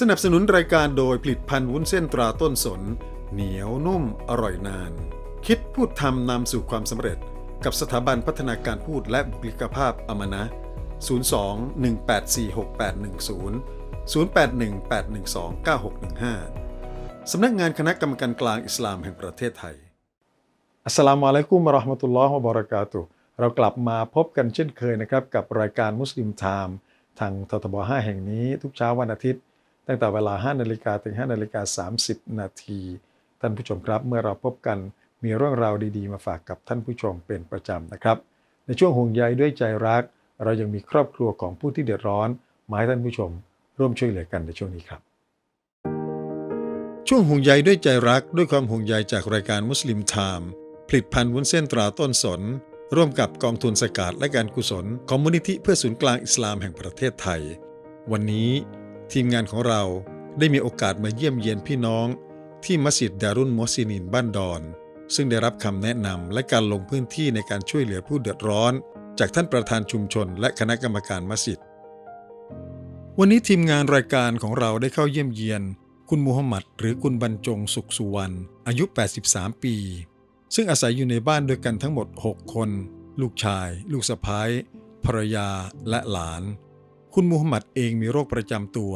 สนับสนุนรายการโดยผลิตภัณฑ์วุ้นเส้นตราต้นสน เหนียวนุ่มอร่อยนาน คิดพูดทำนำสู่ความสำเร็จ กับสถาบันพัฒนาการพูดและบุคลิกภาพอมนะ 02-1846810 0818129615 สำนักงานคณะกรรมการกลางอิสลามแห่งประเทศไทย อัสลามุอะลัยกุมราะห์มะตุลลอฮ์วะบะเรากาตุเรากลับมาพบกันเช่นเคยนะครับกับรายการมุสลิมไทม์ทางททบ5แห่งนี้ทุกเช้าวันอาทิตย์ ตั้งแต่เวลา 5 นาฬิกาถึง 5 นาฬิกา 30 นาที ท่านผู้ชมครับ เมื่อเราพบกันมีเรื่องราวดีๆ มาฝากกับท่านผู้ชมเป็นประจำนะครับ ในช่วงห่วงใยด้วยใจรัก เรายังมีครอบครัวของผู้ที่เดือดร้อนมาให้ท่านผู้ชม ร่วมช่วยเหลือกันในช่วงนี้ครับ ช่วงห่วงใยด้วยใจรักด้วยความห่วงใยจากรายการมุสลิมไทม์ผลิตภัณฑ์วุ้นเส้นตราต้นสน ร่วมกับกองทุนสกาดและการกุศลของมูลนิธิเพื่อศูนย์กลางอิสลามแห่งประเทศไทย วันนี้ ทีมงานของเราได้มีโอกาสมาเยี่ยมเยียนพี่น้อง ที่มัสยิดดารุนมอซินินบ้านดอน ซึ่งได้รับคำแนะนำและการลงพื้นที่ในการช่วยเหลือผู้เดือดร้อน จากท่านประธานชุมชน และคณะกรรมการมัสยิดวันนี้ทีมงานรายการของเราได้เข้าเยี่ยมเยียน คุณมูฮัมหมัดหรือคุณบรรจงสุขสุวรรณอายุ 83 ปี ซึ่งอาศัยอยู่ในบ้านด้วยกันทั้งหมด 6 คน ลูกชาย ลูกสะพ้ายภรรยาและหลาน คุณมูฮัมหมัดเองมีโรคประจำตัว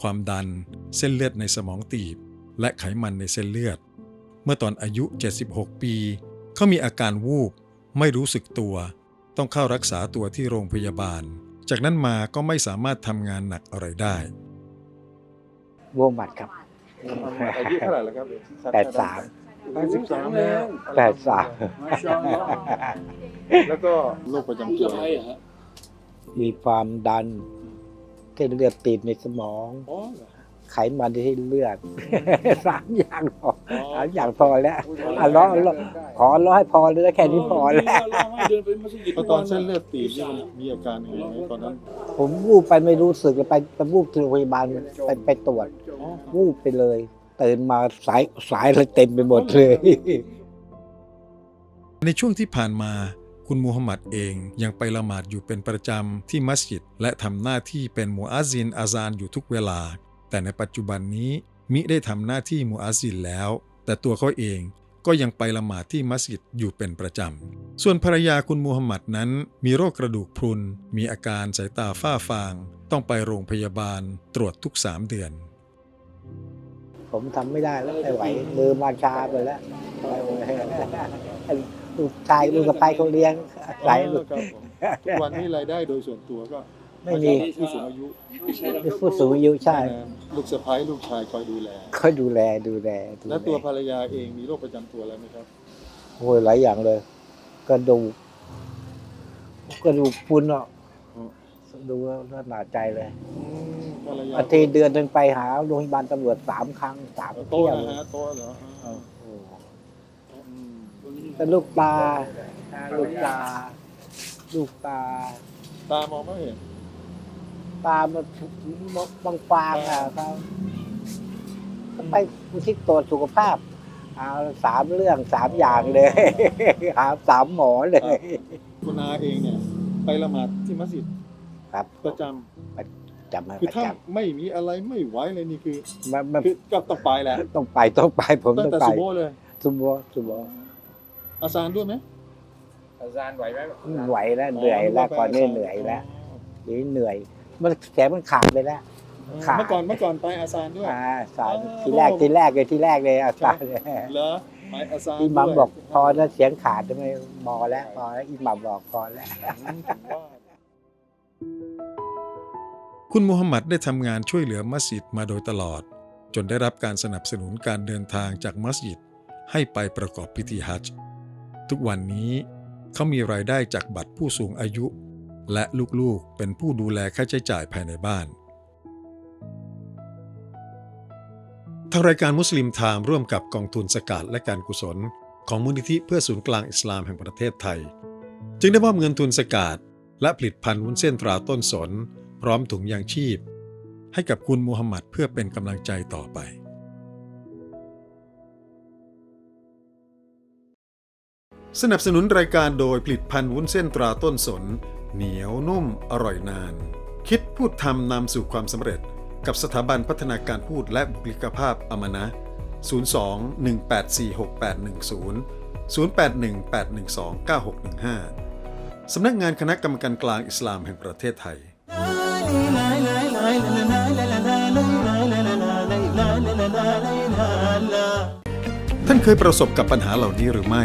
ความดัน เส้นเลือดในสมองตีบ และไขมันในเส้นเลือด เมื่อตอนอายุ 76 ปี เขามีอาการวูบ ไม่รู้สึกตัว ต้องเข้ารักษาตัวที่โรงพยาบาล จากนั้นมาก็ไม่สามารถทำงานหนักอะไรได้วัวหมัดครับอายุเท่าไหร่แล้วครับแปดสาม83แล้วแปดสามแล้วก็โรคประจำตัว มีความดันเส้นเลือดตีบในสมองไขมันในเส้นเลือด สามอย่างพอสามอย่างพอแล้ว อะร้อร้อ ขอร้อให้พอเลยแค่นี้พอแล้วพอตอนเส้นเลือดตีบนี่มันมีอาการยังไงไหมตอนนั้น ผมวูบไปไม่รู้สึกเลยไปไปวูบที่โรงพยาบาลไปไปตรวจวูบไปเลย ตื่นมาสายสายเลยเต็มไปหมดเลย ในช่วงที่ผ่านมา คุณมูฮัมหมัดเองยังไปละหมาดอยู่เป็นประจำที่มัสยิด และทำหน้าที่เป็นมูอาซินอาซานอยู่ทุกเวลา แต่ในปัจจุบันนี้มิได้ทำหน้าที่มูอาซินแล้ว แต่ตัวเขาเองก็ยังไปละหมาดที่มัสยิดอยู่เป็นประจำ ส่วนภรรยาคุณมูฮัมหมัดนั้น มีโรคกระดูกพรุน มีอาการสายตาฝ้าฟาง ต้องไปโรงพยาบาลตรวจทุกสามเดือน ผมทำไม่ได้แล้วไม่ไหว มือมาชาไปแล้ว ลูกชายลูกสะใภ้เขาเลี้ยงใส่ลูกทุกวันนี้รายได้โดยส่วนตัวก็ไม่มีผู้สูงอายุผู้สูงอายุใช่ลูกสะพ้ายลูกชายคอยดูแล เขาดูแลดูแลดูและตัวแลภรรยาเองมีโรคประจำตัวอะไรไหมครับ โอ้ยหลายอย่างเลย กระดูกกระดูกพุนอะอ๋อดูแล้วน่าหนาใจเลยภรรยาอาทิตย์เดือนหนึ่งไปหาโรงพยาบาลตำรวจสามครั้งสามโต๊ะเที่ยวนะฮะโต๊ะเหรอโอ้โหอืม แต่ลูกตาลูกตา ลูกตา ตามองไม่เห็นตามันบางฟางๆอะครับก็ไปที่ตรวจสุขภาพเอาสามเรื่องสามอย่างเลยหาสามหมอเลย คุณอาเองเนี่ย ไปละหมาดที่มัสยิดครับ ประจจำมาำคือประถ้าจไม่มีอะไรไม่ไหวเลยนี่คือำมันมันคือก็ต้องไปแหละต้องไปต้องไปผมตั้งต้องแต่ไปสุโบเลยสุโบสุโบ อาซานด้วยไหมไหวแล้วเหนื่อยแล้วก่อนนี้เหนื่อยแล้วเดี๋ยวนี้เหนื่อย มันแขนมันขาดไปแล้วขาดเมื่อก่อนเมื่อก่อนไปอาซานด้วยอ่าสายอ๋อทีแรกทีแรกเลยทีแรกเลยอาจารย์เหรอไปอาซานอิหมัมด้วยบอกพอแล้วเสียงขาดทำไมพอแล้วพอแล้วอิหมัมบอกพอแล้วอืมถึงว่าคุณมูฮัมหมัดได้ทำงานช่วยเหลือมัสยิดมาโดยตลอด จนได้รับการสนับสนุนการเดินทางจากมัสยิดให้ไปประกอบพิธีฮัจญ์ ทุกวันนี้ เขามีรายได้จากบัตรผู้สูงอายุ และลูกๆเป็นผู้ดูแลค่าใช้จ่ายภายในบ้าน ทางรายการมุสลิมไทม์ร่วมกับกองทุนสกาดและการกุศล ของมูลนิธิเพื่อศูนย์กลางอิสลามแห่งประเทศไทย จึงได้มอบเงินทุนสกาดและผลิตภัณฑ์วุ้นเส้นตราต้นสน พร้อมถุงยางชีพ ให้กับคุณมูฮัมหมัดเพื่อเป็นกำลังใจต่อไป สนับสนุนรายการโดยผลิตภัณฑ์วุ้นเส้นตราต้นสน เหนียวนุ่มอร่อยนาน คิดพูดทำนำสู่ความสำเร็จ กับสถาบันพัฒนาการพูดและบุคลิกภาพอมนะ 02 1846810 081 812 9615 สำนักงานคณะกรรมการกลางอิสลามแห่งประเทศไทย ท่านเคยประสบกับปัญหาเหล่านี้หรือไม่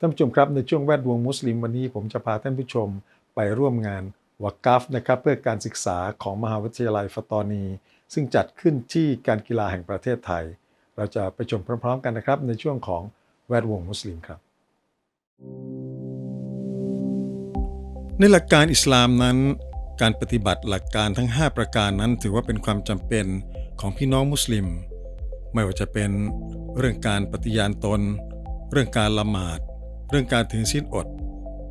ท่านผู้ชมครับในช่วงแวดวงมุสลิมวันนี้ผมจะพาท่านผู้ชมไปร่วมงานวากัฟนะครับเพื่อการศึกษาของมหาวิทยาลัยฟตอนี ซึ่งจัดขึ้นที่การกีฬาแห่งประเทศไทย เราจะไปชมพร้อม ๆ กันนะครับ ในช่วงของแวดวงมุสลิมครับ ในหลักการอิสลามนั้น การปฏิบัติหลักการทั้ง 5 ประการนั้น ถือว่าเป็นความจำเป็นของพี่น้องมุสลิม ไม่ว่าจะเป็นเรื่องการปฏิญาณตน เรื่องการละหมาด เรื่องการถือศีลอด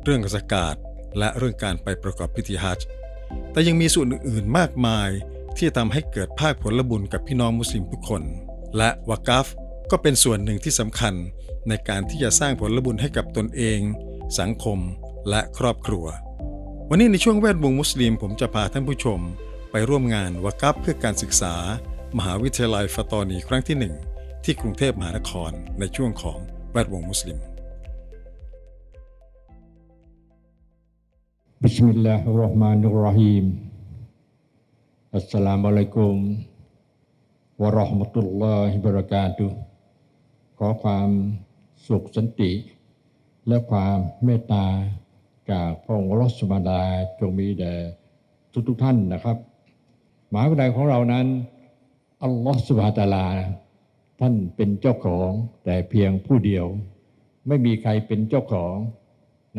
เรื่องสกาดและเรื่องการไปประกอบพิธีฮัจญ์แต่ยังมีส่วนอื่นๆมากมายที่จะทำให้เกิดภาคผลบุญกับพี่น้องมุสลิมทุกคน และวากาฟก็เป็นส่วนหนึ่งที่สำคัญในการที่จะสร้างผลบุญให้กับตนเอง สังคม และครอบครัว วันนี้ในช่วงแวดวงมุสลิม ผมจะพาท่านผู้ชม ไปร่วมงานวากัฟเพื่อการศึกษา มหาวิทยาลัยฟะตอนีครั้งที่หนึ่งที่กรุงเทพมหานครในช่วงของแวดวงมุสลิม Bismillahirrahmanirrahim. Assalamualaikum warahmatullahi wabarakatuh ขอความสุขสันติ และความเมตตาจากพระองค์รัสมาดาจงมีแด่ทุกทุกท่านนะครับ หมายวิทของเรานั้น อัลลอฮฺสุบฮาตาลา ท่านเป็นเจ้าของแต่เพียงผู้เดียว ไม่มีใครเป็นเจ้าของ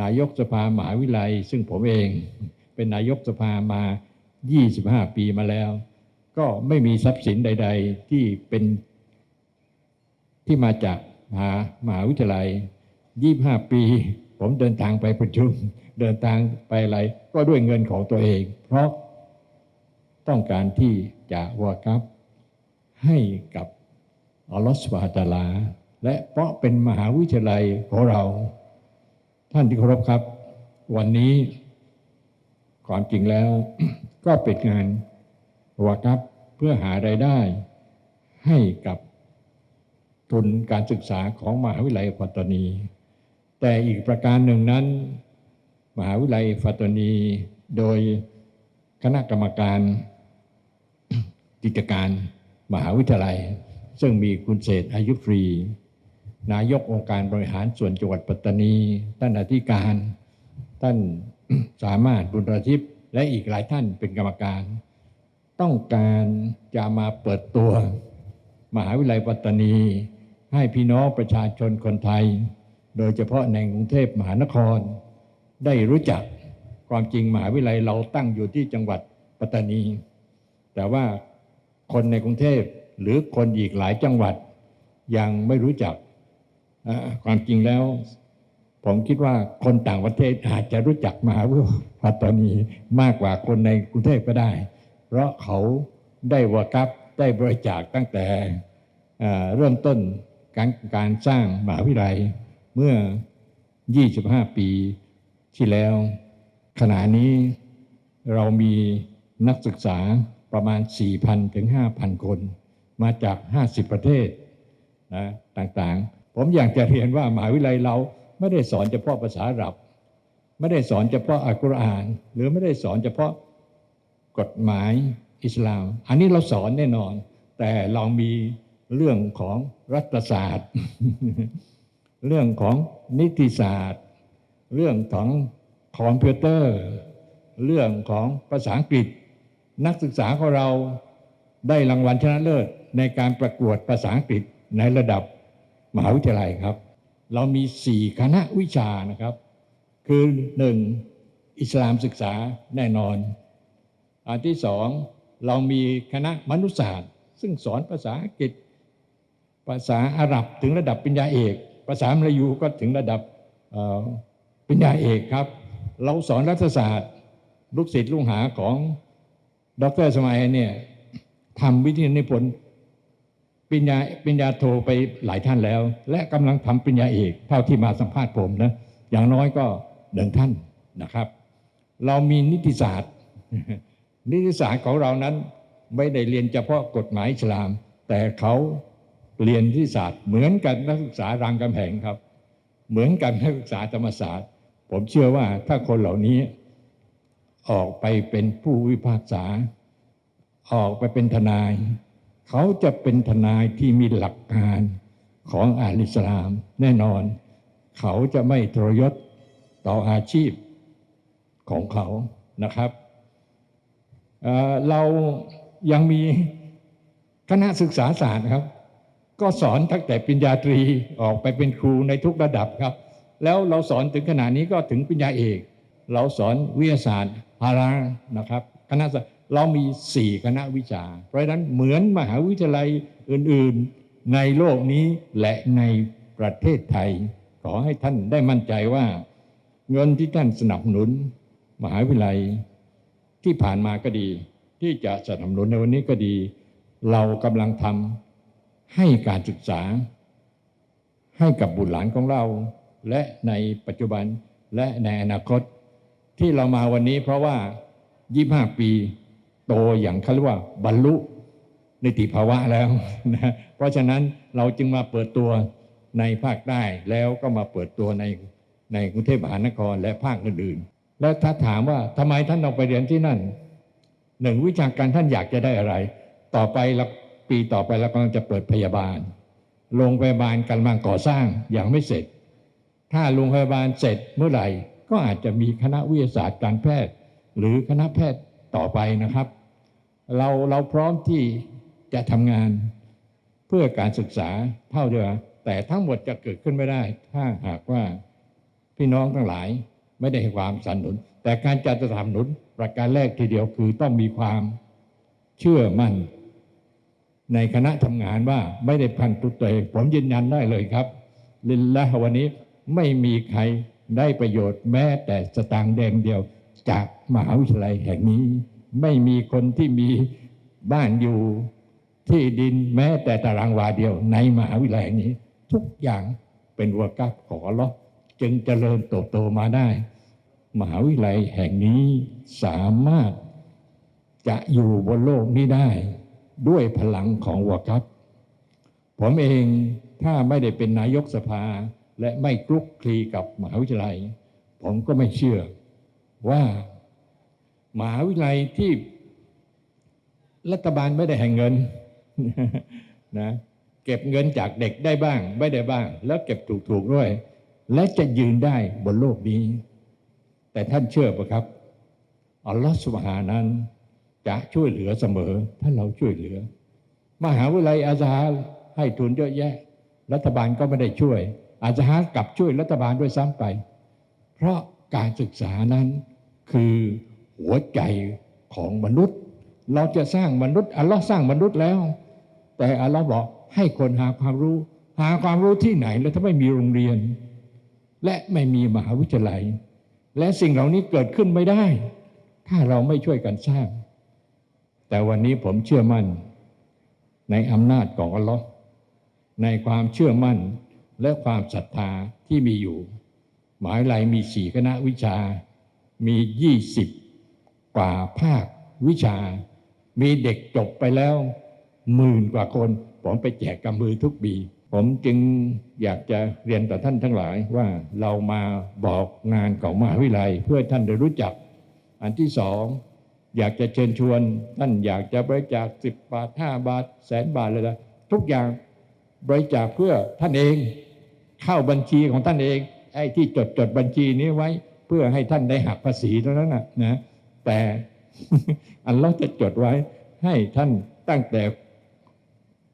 นายกสภามหาวิทยาลัยซึ่งผมเอง เป็นนายกสภามา 25 ปีมาแล้ว ก็ไม่มีทรัพย์สินใด ๆ ที่เป็นที่มาจากมหามหาวิทยาลัย 25 ปี ผมเดินทางไปประชุม เดินทางไปอะไรก็ด้วยเงินของตัวเอง เพราะต้องการที่จะวากับให้กับอัลลอฮฺสุบฮาตาลา และเพราะเป็นมหาวิทยาลัยของเรา ท่านที่เคารพครับ วันนี้ความจริงแล้ว ก็เป็นงานวากับเพื่อหารายได้ ให้กับทุนการศึกษาของมหาวิทยาลัยปัตตานี แต่อีกประการหนึ่งนั้น มหาวิทยาลัยปัตตานี โดยคณะกรรมการกิจการมหาวิทยาลัย ซึ่งมีคุณเศษอายุฟรี นายกองค์การบริหารส่วนจังหวัดปัตตานี ท่านอธิการ ท่านสามารถบุญรทิพย์และอีกหลายท่านเป็นกรรมการ ต้องการจะมาเปิดตัว มหาวิทยาลัยปัตตานี ให้พี่น้องประชาชนคนไทย โดยเฉพาะในกรุงเทพมหานคร ได้รู้จักความจริงมหาวิทยาลัยเราตั้งอยู่ที่จังหวัดปัตตานี แต่ว่าคนในกรุงเทพหรือคนอีกหลายจังหวัดยังไม่รู้จัก ความจริงแล้ว ผมคิดว่าคนต่างประเทศอาจจะรู้จักมหาวิทยาลัยปัตตานีมากกว่าคนในกรุงเทพก็ได้ เพราะเขาได้วากับได้บริจาคตั้งแต่เริ่มต้นการการสร้างมหาวิทยาลัยเมื่อ 25 ปีที่แล้ว ขณะนี้เรามีนักศึกษาประมาณ 4,000 ถึง 5,000 คน มาจาก 50 ประเทศนะต่างๆ ผมอยากจะเรียนว่ามหาวิทยาลัยเราไม่ได้สอนเฉพาะภาษาอาหรับ ไม่ได้สอนเฉพาะอัลกุรอาน หรือไม่ได้สอนเฉพาะกฎหมายอิสลาม อันนี้เราสอนแน่นอน แต่เรามีเรื่องของรัฐศาสตร์ เรื่องของนิติศาสตร์ เรื่องของคอมพิวเตอร์ เรื่องของภาษาอังกฤษ นักศึกษาของเราได้รางวัลชนะเลิศในการประกวดภาษาอังกฤษในระดับ มหาวิทยาลัยครับ เรามีสี่คณะวิชานะครับ คือหนึ่งอิสลามศึกษาแน่นอน อันที่สองเรามีคณะมนุษยศาสตร์ ซึ่งสอนภาษาอังกฤษ ภาษาอาหรับถึงระดับปริญญาเอก ภาษามลายูก็ถึงระดับปริญญาเอกครับ เราสอนรัฐศาสตร์ ลูกศิษย์ลูกหาของดรสมัยเนี่ยทำวิทยานิพนธ์ ปริญญาปริญญาโทไปหลายท่านแล้ว และกำลังทำปริญญาเอกเท่าที่มาสัมภาษณ์ผมนะอย่างน้อยก็หนึ่งท่านนะครับ เรามีนิติศาสตร์ นิติศาสตร์ของเรานั้นไม่ได้เรียนเฉพาะกฎหมายอิสลาม แต่เขาเรียนนิติศาสตร์ เหมือนกันนักศึกษารามคำแหงครับ เหมือนกันนักศึกษาธรรมศาสตร์ ผมเชื่อว่าถ้าคนเหล่านี้ออกไปเป็นผู้วิพากษา ออกไปเป็นทนาย เขาจะเป็นทนายที่มีหลักการของอาลิสลามแน่นอน เขาจะไม่ทรยศต่ออาชีพของเขานะครับเเรายังมีคณะศึกษาศาสตร์ครับ ก็สอนตั้งแต่ปริญญาตรีออกไปเป็นครูในทุกระดับครับ แล้วเราสอนถึงขนาดนี้ก็ถึงปริญญาเอก เราสอนวิทยาศาสตร์ฮารานะครับ คณะศาสตร์ เรามีสี่คณะวิชา เพราะฉะนั้นเหมือนมหาวิทยาลัยอื่นๆ ในโลกนี้และในประเทศไทย ขอให้ท่านได้มั่นใจว่า เงินที่ท่านสนับสนุน มหาวิทยาลัยที่ผ่านมาก็ดี ที่จะสนับสนุนในวันนี้ก็ดี เรากำลังทำให้การศึกษา ให้กับบุตรหลานของเรา และในปัจจุบันและในอนาคต ที่เรามาวันนี้เพราะว่า 25 ปี โตอย่างเขาเรียกว่าบรรลุนิติภาวะแล้วนะเพราะฉะนั้นเราจึงมาเปิดตัวในภาคใต้แล้วก็มาเปิดตัวในในกรุงเทพมหานครและภาคอื่นๆ แล้วถ้าถามว่าทำไมท่านต้องไปเรียนที่นั่นหนึ่งวิชาการท่านอยากจะได้อะไร ต่อไปเราปีต่อไปเรากำลังจะเปิดพยาบาลโรงพยาบาลกำลังก่อสร้างอย่างไม่เสร็จ ถ้าโรงพยาบาลเสร็จเมื่อไหร่ ก็อาจจะมีคณะวิทยาศาสตร์การแพทย์ หรือคณะแพทย์ต่อไปนะครับ เราเราพร้อมที่จะทำงานเพื่อการศึกษาเท่าเดิมแต่ทั้งหมดจะเกิดขึ้นไม่ได้ ถ้าหากว่าพี่น้องทั้งหลายไม่ได้ให้ความสนับสนุน แต่การจัดสนับสนุนประการแรกทีเดียวคือต้องมีความเชื่อมั่น ในคณะทำงานว่าไม่ได้พันตุตัวเองผมยืนยันได้เลยครับ ลินละวันนี้ไม่มีใครได้ประโยชน์แม้แต่สตางค์แดงเดียวจากมหาวิทยาลัยแห่งนี้ ไม่มีคนที่มีบ้านอยู่ที่ดินแม้แต่ตารางวาเดียวในมหาวิทยาลัยแห่งนี้ ทุกอย่างเป็นวักับของอัลอจึงเจริญเติบโตมาได้ มหาวิทยาลัยแห่งนี้สามารถจะอยู่บนโลกนี้ได้ ด้วยพลังของวากับผมเองถ้าไม่ได้เป็นนายกสภาและไม่คลุกคลีกับมหาวิทยาลัย ผมก็ไม่เชื่อว่า มหาวิทยาลัยที่รัฐบาลไม่ได้ให้เงินนะเก็บเงินจากเด็กได้บ้าง ไม่ได้บ้าง แล้วเก็บถูกๆด้วย และจะยืนได้บนโลกนี้ แต่ท่านเชื่อปะครับอัลลอฮฺสุบฮานั้น จะช่วยเหลือเสมอ ถ้าเราช่วยเหลือ มหาวิทยาลัยอาซาฮ์ให้ทุนเยอะแยะ รัฐบาลก็ไม่ได้ช่วย อาซาฮ์กลับช่วยรัฐบาลด้วยซ้ำไป เพราะการศึกษานั้นคือ หัวใจของมนุษย์ เราจะสร้างมนุษย์อัลลอฮ์สร้างมนุษย์แล้ว แต่อัลลอฮ์บอกให้คนหาความรู้ หาความรู้ที่ไหนแล้วถ้าไม่มีโรงเรียน และไม่มีมหาวิทยาลัย และสิ่งเหล่านี้เกิดขึ้นไม่ได้ ถ้าเราไม่ช่วยกันสร้าง แต่วันนี้ผมเชื่อมั่น ในอำนาจของอัลลอฮ์ในความเชื่อมั่นและความศรัทธาที่มีอยู่ หมายลัยมีสี่คณะวิชามียี่สิบ กว่าภาควิชา มีเด็กจบไปแล้วหมื่นกว่าคน ผมไปแจกกำมือทุกปี ผมจึงอยากจะเรียนต่อท่านทั้งหลายว่าเรามาบอกงานของมหาวิทยาลัย เพื่อท่านได้รู้จัก อันที่สองอยากจะเชิญชวน ท่านอยากจะบริจาคสิบบาทห้าบาทแสนบาทเลยนะทุกอย่างบริจาคเพื่อท่านเองเข้าบัญชีของท่านเองไอ้ที่จดจดบัญชีนี้ไว้ เพื่อให้ท่านได้หักภาษีเท่านั้นนะนะ แต่อันเราจะจดไว้ให้ท่านตั้งแต่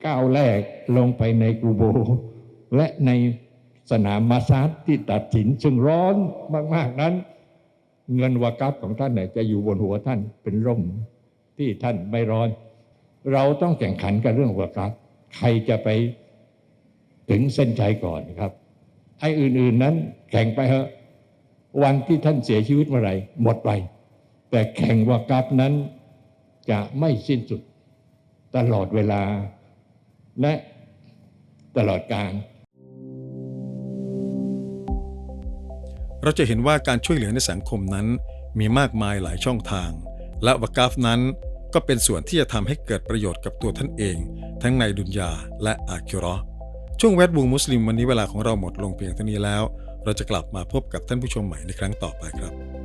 ก้าวแรกลงไปในกูโบ และในสนามมาซาดที่ตัดสินซึ่งร้อนมากๆนั้น เงินวากับของท่านเนี่ยจะอยู่บนหัวท่านเป็นร่มที่ท่านไม่ร้อน เราต้องแข่งขันกันเรื่องวากับใครจะไปถึงเส้นชัยก่อนครับไอ้อื่นๆนั้นแข่งไปเถอะวันที่ท่านเสียชีวิตเมื่อไหร่หมดไป แต่แข่งวากับนั้นจะไม่สิ้นสุดตลอดเวลา และตลอดการ เราจะเห็นว่าการช่วยเหลือในสังคมนั้น มีมากมายหลายช่องทาง และวากาฟนั้นก็เป็นส่วนที่จะทำให้เกิดประโยชน์กับตัวท่านเอง ทั้งในดุนยาและอาคิราะห์ช่วงแวดวงมุสลิมวันนี้เวลาของเราหมดลงเพียงเท่านี้แล้ว เราจะกลับมาพบกับท่านผู้ชมใหม่ในครั้งต่อไปครับ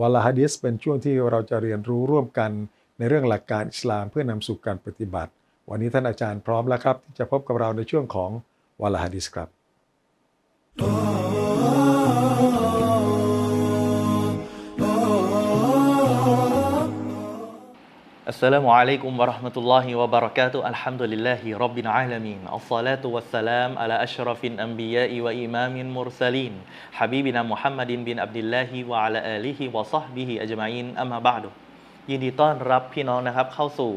วาลาฮะดิษเป็นช่วงที่เราจะเรียนรู้ร่วมกันในเรื่องหลักการอิสลามเพื่อนำสู่การปฏิบัติ วันนี้ท่านอาจารย์พร้อมแล้วครับ ที่จะพบกับเราในช่วงของวาลาฮะดิษครับ السلام عليكم ورحمة الله وبركاته الحمد لله رب العالمين الصلاة والسلام على أشرف الأنبياء وإمام المرسلين حبيبنا محمد بن عبد الله وعلى آله وصحبه أجمعين أما بعد ยินดีต้อนรับพี่น้องนะครับเข้าสู่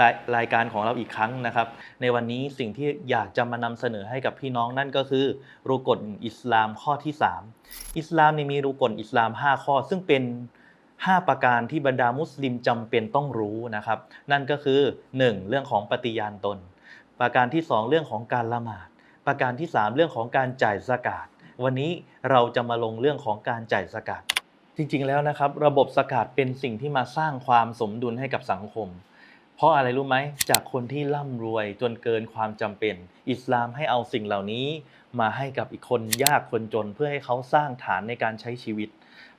รายรายการของเราอีกครั้งนะครับ ในวันนี้สิ่งที่อยากจะมานำเสนอให้กับพี่น้องนั่นก็คือรุกลอิสลามข้อที่ 3 อิสลามนี่มีรุกลอิสลาม 5 ข้อ ซึ่งเป็น 5 ประการที่บรรดามุสลิมจำเป็นต้องรู้นะครับ นั่นก็คือ 1. เรื่องของปฏิญาณตน ประการที่ 2 เรื่องของการละหมาด ประการที่ 3 เรื่องของการจ่ายสกาดวันนี้เราจะมาลงเรื่องของการจ่ายสกาดจริงๆแล้วนะครับ ระบบสกาดเป็นสิ่งที่มาสร้างความสมดุลให้กับสังคม เพราะอะไรรู้ไหมจากคนที่ร่ำรวยจนเกินความจำเป็น อิสลามให้เอาสิ่งเหล่านี้ มาให้กับอีกคนยากคนจนเพื่อให้เขาสร้างฐานในการใช้ชีวิต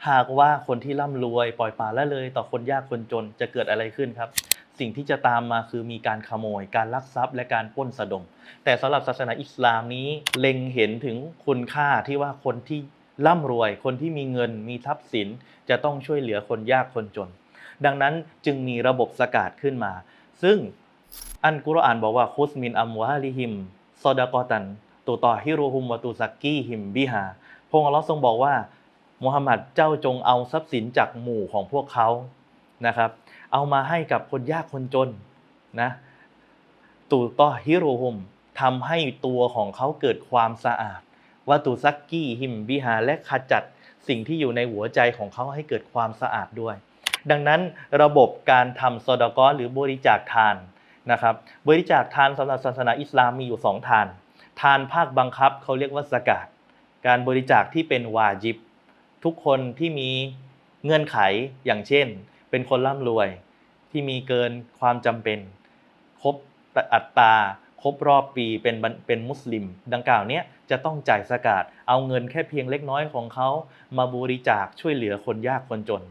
หากว่าคนที่ร่ำรวยปล่อยปละละเลย ต่อคนยากคนจนจะเกิดอะไรขึ้นครับ สิ่งที่จะตามมาคือมีการขโมย การลักทรัพย์ และการปล้นสะดม แต่สำหรับศาสนาอิสลามนี้เล็งเห็นถึงคุณค่าที่ว่าคนที่ร่ำรวย คนที่มีเงิน มีทรัพย์สิน จะต้องช่วยเหลือคนยากคนจน ดังนั้นจึงมีระบบสกาดขึ้นมา ซึ่งอันกุรอานบอกว่าคุสมินอัมวาลิฮิมซอดากอตันตูต่อฮิรุฮุมวะตูซักกี้ฮิมบิฮาพงค์อัลลอฮ์ทรงบอกว่า มุฮัมหมัดเจ้าจงเอาทรัพย์สินจากหมู่ของพวกเขานะครับ เอามาให้กับคนยากคนจนนะตูต่อฮิโรฮุมทำให้ตัวของเขาเกิดความสะอาดวะตูซักกี้ฮิมบิฮาและขจัดสิ่งที่อยู่ในหัวใจของเขาให้เกิดความสะอาดด้วย ดังนั้นระบบการทำซอดกอหรือบริจาคทานนะครับ บริจาคทานสำหรับศาสนาอิสลามมีอยู่2ทาน ทานภาคบังคับเขาเรียกว่าสกาดการบริจาคที่เป็นวาจิบ ทุกคนที่มีเงื่อนไขอย่างเช่น เป็นคนร่ำรวย ที่มีเกินความจำเป็น ครบอัตราครบรอบปีเป็นบันเป็นมุสลิม ดังกล่าวเนี้ยจะต้องจ่ายสกาดเอาเงินแค่เพียงเล็กน้อยของเขามาบริจาคช่วยเหลือคนยากคนจน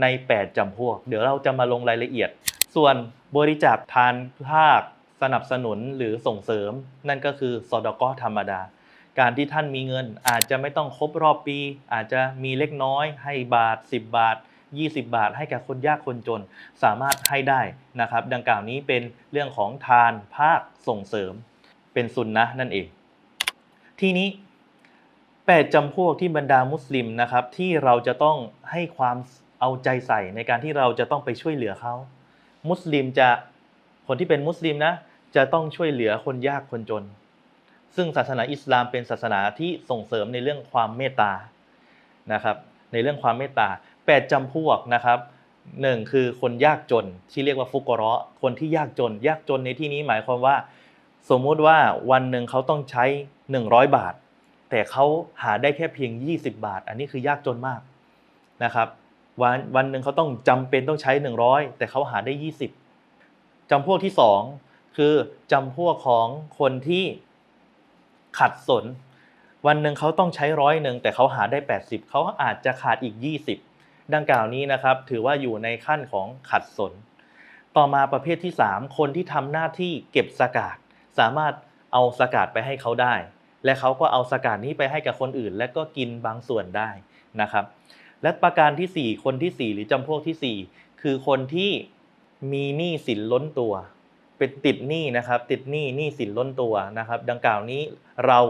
ใน 8จำพวก เดี๋ยวเราจะมาลงรายละเอียด ส่วนบริจาคทานภาคสนับสนุนหรือส่งเสริม นั่นก็คือซอดกอธรรมดา การที่ท่านมีเงิน อาจจะไม่ต้องครบรอบปี อาจจะมีเล็กน้อยให้บาท 10 บาท 20 บาท ให้แก่คนยากคนจน สามารถให้ได้นะครับ ดังกล่าวนี้เป็นเรื่องของทานภาคส่งเสริม เป็นสุนนะนั่นเอง ทีนี้แปดจำพวกที่บรรดามุสลิมนะครับ ที่เราจะต้องให้ความเอาใจใส่ในการที่เราจะต้องไปช่วยเหลือเขา มุสลิมจะคนที่เป็นมุสลิมนะ จะต้องช่วยเหลือคนยากคนจน ซึ่งศาสนาอิสลามเป็นศาสนาที่ส่งเสริมในเรื่องความเมตตานะครับ ในเรื่องความเมตตาแปดจำพวกนะครับหนึ่งคือคนยากจนที่เรียกว่าฟุกเราะห์คนที่ยากจน ยากจนในที่นี้หมายความว่า สมมุติว่าวันหนึ่งเขาต้องใช้ 100 บาท แต่เขาหาได้แค่เพียง 20 บาท อันนี้คือยากจนมากนะครับ วันวันหนึ่งเขาต้องจำเป็นต้องใช้ 100 แต่เขาหาได้ 20จำพวกที่สองคือจำพวกของคนที่ ขัดสน วันหนึ่งเขาต้องใช้ร้อยหนึ่งแต่เขาหาได้ 80 เขาอาจจะขาดอีก 20 ดังกล่าวนี้นะครับ ถือว่าอยู่ในขั้นของขัดสน ต่อมาประเภทที่ 3 คนที่ทำหน้าที่เก็บสกาดสามารถเอาสกาดไปให้เขาได้ และเขาก็เอาสกาดนี้ไปให้กับคนอื่น และก็กินบางส่วนได้นะครับ และประการที่ 4 คนทีสี่4 หรือจำพวกทีสี่ 4 คือคนที่มีหนี้สินล้นตัว เป็นติดหนี้นะครับติดหนี้หนี้สินล้นตัวนะครับ ดังกล่าวนี้เรา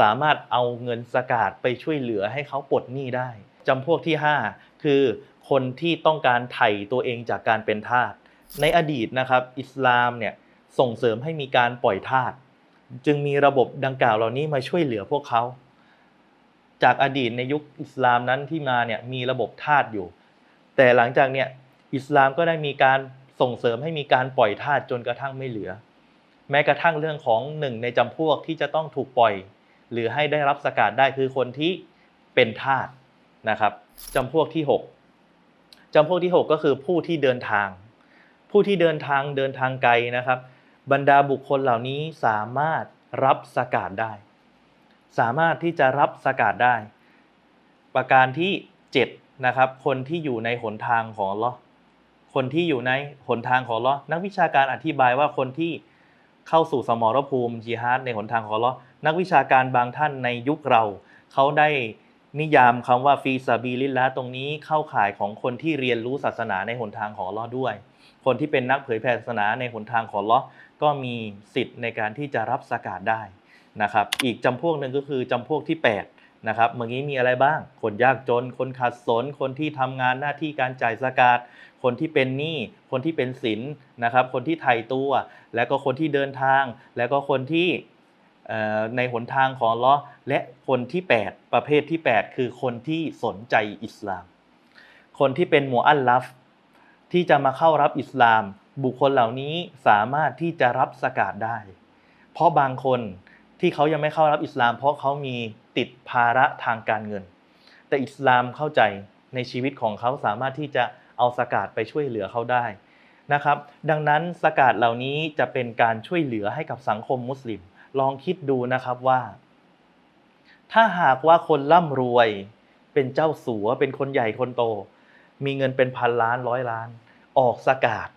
สามารถเอาเงินสกาดไปช่วยเหลือให้เขาปลดหนี้ได้จำพวกที่ 5 คือคนที่ต้องการไถ่ตัวเองจากการเป็นทาสในอดีตนะครับ อิสลามเนี่ยส่งเสริมให้มีการปล่อยทาสจึงมีระบบดังกล่าวเหล่านี้มาช่วยเหลือพวกเขา จากอดีตในยุคอิสลามนั้นที่มาเนี่ยมีระบบทาสอยู่ แต่หลังจากเนี่ยอิสลามก็ได้มีการ ส่งเสริมให้มีการปล่อยทาสจนกระทั่งไม่เหลือ แม้กระทั่งเรื่องของหนึ่งในจำพวกที่จะต้องถูกปล่อย หรือให้ได้รับสกาดได้คือคนที่เป็นทาสนะครับจำพวกที่ 6จำพวกที่ 6 ก็คือผู้ที่เดินทาง ผู้ที่เดินทางเดินทางไกลนะครับ บรรดาบุคคลเหล่านี้สามารถรับสกาดได้ สามารถที่จะรับสกาดได้ ประการที่7นะครับคนที่อยู่ในหนทางของลอ คนที่อยู่ในหนทางของลอนักวิชาการอธิบายว่าคนที่เข้าสู่สมรภูมิจิฮาดในหนทางของลอนักวิชาการบางท่านในยุคเรา เขาได้นิยามคำว่าฟีซาบีลิลละตรงนี้เข้าข่ายของคนที่เรียนรู้ศาสนาในหนทางของลอด้วย คนที่เป็นนักเผยแผ่ศาสนาในหนทางของลอก็มีสิทธิ์ในการที่จะรับสกาดได้นะครับ อีกจำพวกหนึ่งก็คือจำพวกที่ 8 นะครับเมื่อกี้มีอะไรบ้าง คนยากจน คนขัดสน คนที่ทำงานหน้าที่การจ่ายสกาดคนที่เป็นหนี้ คนที่เป็นสินนะครับ คนที่ไถ่ตัว และก็คนที่เดินทาง และก็คนที่ในหนทางของล้อและคนที่ 8 ประเภทที่ 8 คือคนที่สนใจอิสลาม คนที่เป็นมูอัลลัฟที่จะมาเข้ารับอิสลาม บุคคลเหล่านี้สามารถที่จะรับสกาดได้ เพราะบางคนที่เขายังไม่เข้ารับอิสลาม เพราะเขามี ติดภาระทางการเงิน แต่อิสลามเข้าใจในชีวิตของเขาสามารถที่จะเอาสกาดไปช่วยเหลือเขาได้นะครับ ดังนั้นสกาดเหล่านี้จะเป็นการช่วยเหลือให้กับสังคมมุสลิม ลองคิดดูนะครับว่า ถ้าหากว่าคนร่ำรวย เป็นเจ้าสัวเป็นคนใหญ่คนโต มีเงินเป็นพันล้านร้อยล้าน ออกสกาด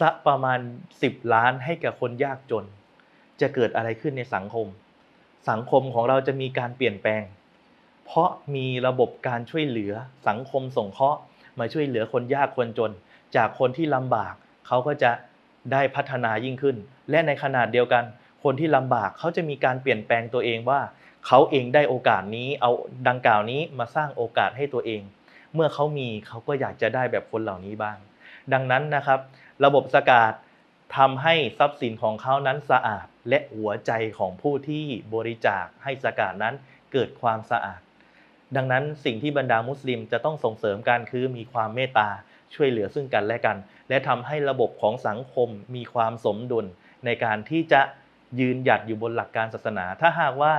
สักประมาณ 10 ล้านให้กับคนยากจน จะเกิดอะไรขึ้นในสังคม สังคมของเราจะมีการเปลี่ยนแปลง เพราะมีระบบการช่วยเหลือสังคมสงเคราะห์มาช่วยเหลือคนยากคนจน จากคนที่ลำบากเขาก็จะได้พัฒนายิ่งขึ้น และในขนาดเดียวกัน คนที่ลำบากเขาจะมีการเปลี่ยนแปลงตัวเองว่าเขาเองได้โอกาสนี้เอาดังกล่าวนี้มาสร้างโอกาสให้ตัวเอง เมื่อเขามีเขาก็อยากจะได้แบบคนเหล่านี้บ้าง ดังนั้นนะครับ ระบบสกาดทำให้ทรัพย์สินของเขานั้นสะอาด และหัวใจของผู้ที่บริจาคให้สกาดนั้นเกิดความสะอาด ดังนั้นสิ่งที่บรรดามุสลิมจะต้องส่งเสริมกันคือมีความเมตตาช่วยเหลือซึ่งกันและกัน และทำให้ระบบของสังคมมีความสมดุลในการที่จะยืนหยัดอยู่บนหลักการศาสนา ถ้าหากว่า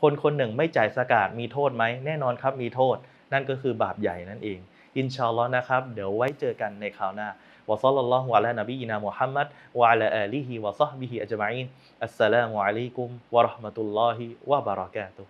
คนคนหนึ่งไม่จ่ายสกาดมีโทษไหมแน่นอนครับมีโทษ นั่นก็คือบาปใหญ่นั่นเอง อินชาอัลลอฮ์นะครับ เดี๋ยวไว้เจอกันในคราวหน้า วะซัลลัลลอฮุอะลานบีอินามุฮัมมัดวะอะลาอาลีฮิวะซอฮบิฮิอัจมาอีนอัสสลามุอะลัยกุมวะราะห์มะตุลลอฮิวะบะเราะกาตุ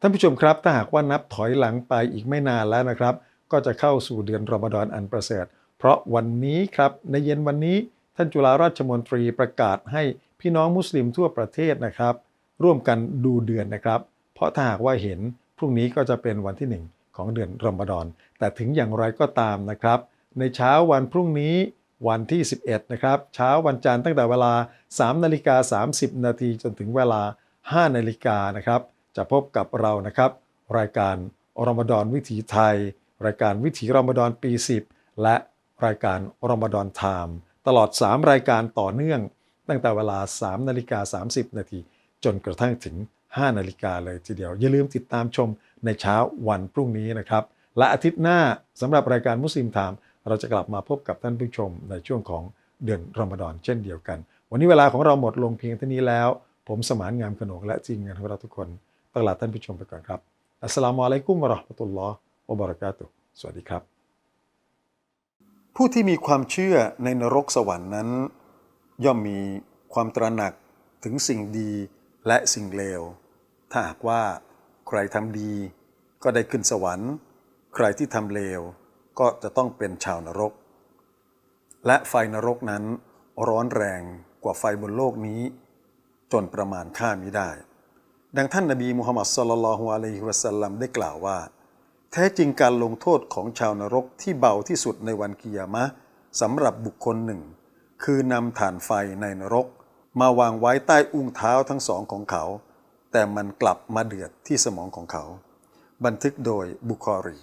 ท่านผู้ชมครับ ถ้าหากว่านับถอยหลังไปอีกไม่นานแล้วนะครับ ก็จะเข้าสู่เดือนรอมฎอนอันประเสริฐ เพราะวันนี้ครับในเย็นวันนี้ท่านจุฬาราชมนตรีประกาศให้พี่น้องมุสลิมทั่วประเทศนะครับ ร่วมกันดูเดือนนะครับ เพราะถ้าหากว่าเห็นพรุ่งนี้ก็จะเป็นวันที่หนึ่งของเดือนรอมฎอน แต่ถึงอย่างไรก็ตามนะครับ ในเช้าวันพรุ่งนี้วันที่ 11 นะครับ เช้าวันจันทร์ตั้งแต่เวลา 3 นาฬิกา 30 นาทีจนถึงเวลา 5 นาฬิกานะครับ จะพบกับเรานะครับ รายการอรอมฎอนวิถีไทย รายการวิถีรอมฎอนปี 10 และรายการรอมฎอนไทม์ตลอด 3 รายการต่อเนื่อง ตั้งแต่เวลา 3 นาฬิกา 30 นาทีจนกระทั่งถึง 5 นาฬิกาเลยทีเดียว อย่าลืมติดตามชมในเช้าวันพรุ่งนี้นะครับ และอาทิตย์หน้าสำหรับรายการมุสลิมไทม์เราจะกลับมาพบกับท่านผู้ชมในช่วงของเดือนรอมฎอนเช่นเดียวกัน วันนี้เวลาของเราหมดลงเพียงเท่านี้แล้ว ผมสมานงามขนงและทีมงานของเราทุกคนตลาดท่านผู้ชมไปก่อนครับอัสลามุอะลัยกุมวะราะห์มะตุลลอฮ์วะบะเราะกาตุสวัสดีครับ ผู้ที่มีความเชื่อในนรกสวรรค์นั้น ย่อมมีความตระหนักถึงสิ่งดีและสิ่งเลว ถ้าหากว่าใครทำดีก็ได้ขึ้นสวรรค์ ใครที่ทำเลวก็จะต้องเป็นชาวนรก และไฟนรกนั้นร้อนแรงกว่าไฟบนโลกนี้ จนประมาณค่ามิได้ ดังท่านนบีมุฮัมมัดสลลัลฮุอะลัยฮิวะสัลลัมได้กล่าวว่า แท้จริงการลงโทษของชาวนรกที่เบาที่สุดในวันกิยามะสำหรับบุคคลหนึ่ง คือนำฐานไฟในนรก มาวางไว้ใต้อุ้งเท้าทั้งสองของเขา แต่มันกลับมาเดือดที่สมองของเขา บันทึกโดยบุคอรี